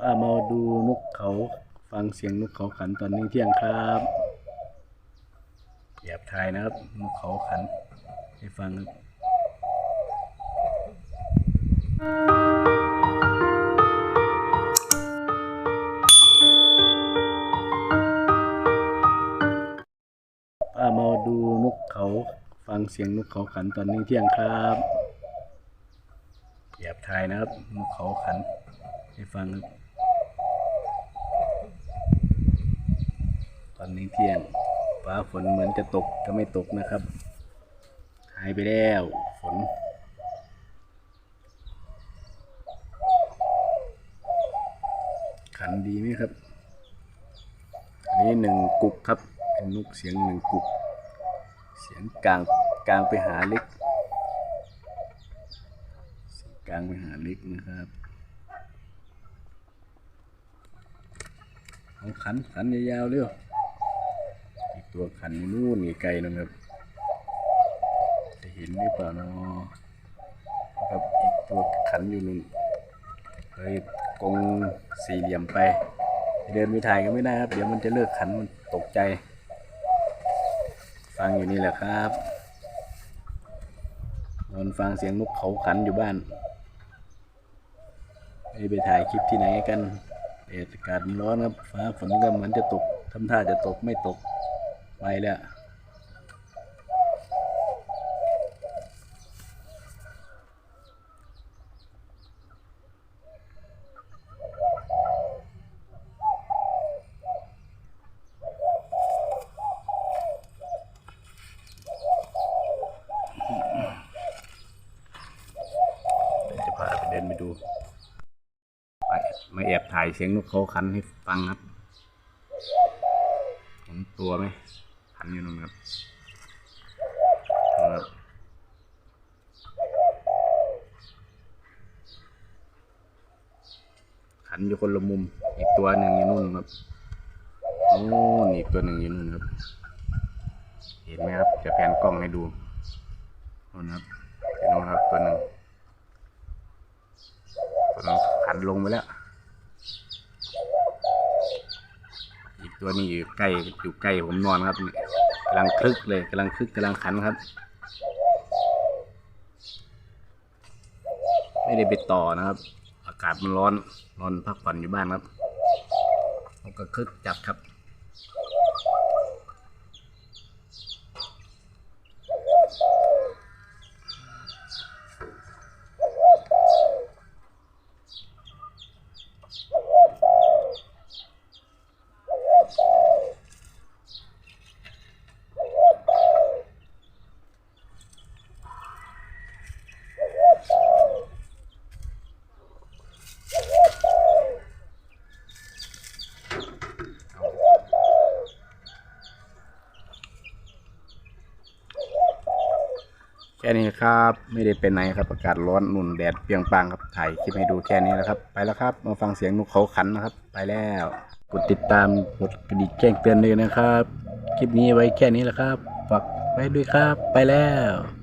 ป้ามาดูนกเขาฟังเสียงนกเขาขันตอนนี้เที่ยงครับแอบถ่ายนะครับนกเขาขันให้ฟังครับป้ามาดูนกเขาฟังเสียงนกเขาขันตอนนี้เที่ยงครับแอบถ่ายนะครับนกเขาขันให้ฟังครับ ตอนนี้เที่ยงฟ้าฝนเหมือนจะตกก็ไม่ตกนะครับ หายไปแล้วฝนขันดีไหมครับ อันนี้หนึ่งกุกครับ เป็นนกเสียงหนึ่งกุก เสียงกลางกลางไปหาเล็กเสียงกลางไปหาเล็กนะครับเอาขันขันยาวๆเร็วอีก ตัวขันอยู่นู่นนี่ไกลนะครับ จะเห็นหรือเปล่าเนาะครับอีกตัวขันอยู่นู่นเลยกงสี่เหลี่ยมไป เดินไปถ่ายก็ไม่ได้ครับ เดี๋ยวมันจะเลิกขันมันตกใจ ฟังอยู่นี่แหละครับนอนฟังเสียงนกเขาขันอยู่บ้านไม่ได้ไปถ่ายคลิปที่ไหนกันเอากาศมันร้อนครับฟ้าฝนก็เหมือนจะตกทำท่าจะตกไม่ตก ไปแล้วเดี๋ยวจะพาไปเดินไปดูไปมาแอบถ่ายเสียงนกเขาขันให้ฟังครับเห็นตัวไหม ขันอยู่นู่นครับครับขันอยู่คนละมุม อีกตัวหนึ่งอยู่นู่นครับโอ้นอีกตัวหนึ่งอยู่นู่นครับ เห็นไหมครับ จะแผนกล้องให้ดูนู่นครับเห็นไหมครับตัวหนึ่งตัวนั้นขันลงไปแล้ว อีก ตัวนี้อยู่ใกล้อยู่ใกล้ผมนอนครับกำลังคลึกเลยกำลังคลึกกำลังขันครับ ไม่ได้ไปต่อนะครับ อากาศมันร้อนนอนพักผ่อนอยู่บ้านครับมันก็คลึกจัดครับ แค่นี้ครับ ไม่ได้เป็นไหนครับอากาศร้อนหนุนแดดเปียงปังครับถ่ายคลิปให้ดูแค่นี้แล้วครับ ไปแล้วครับ มาฟังเสียงนกเขาขันนะครับ ไปแล้วกดติดตามกดกระดิ่งแจ้งเตือนเลยนะครับ คลิปนี้ไว้แค่นี้แหละครับฝากไว้ด้วยครับ ไปแล้ว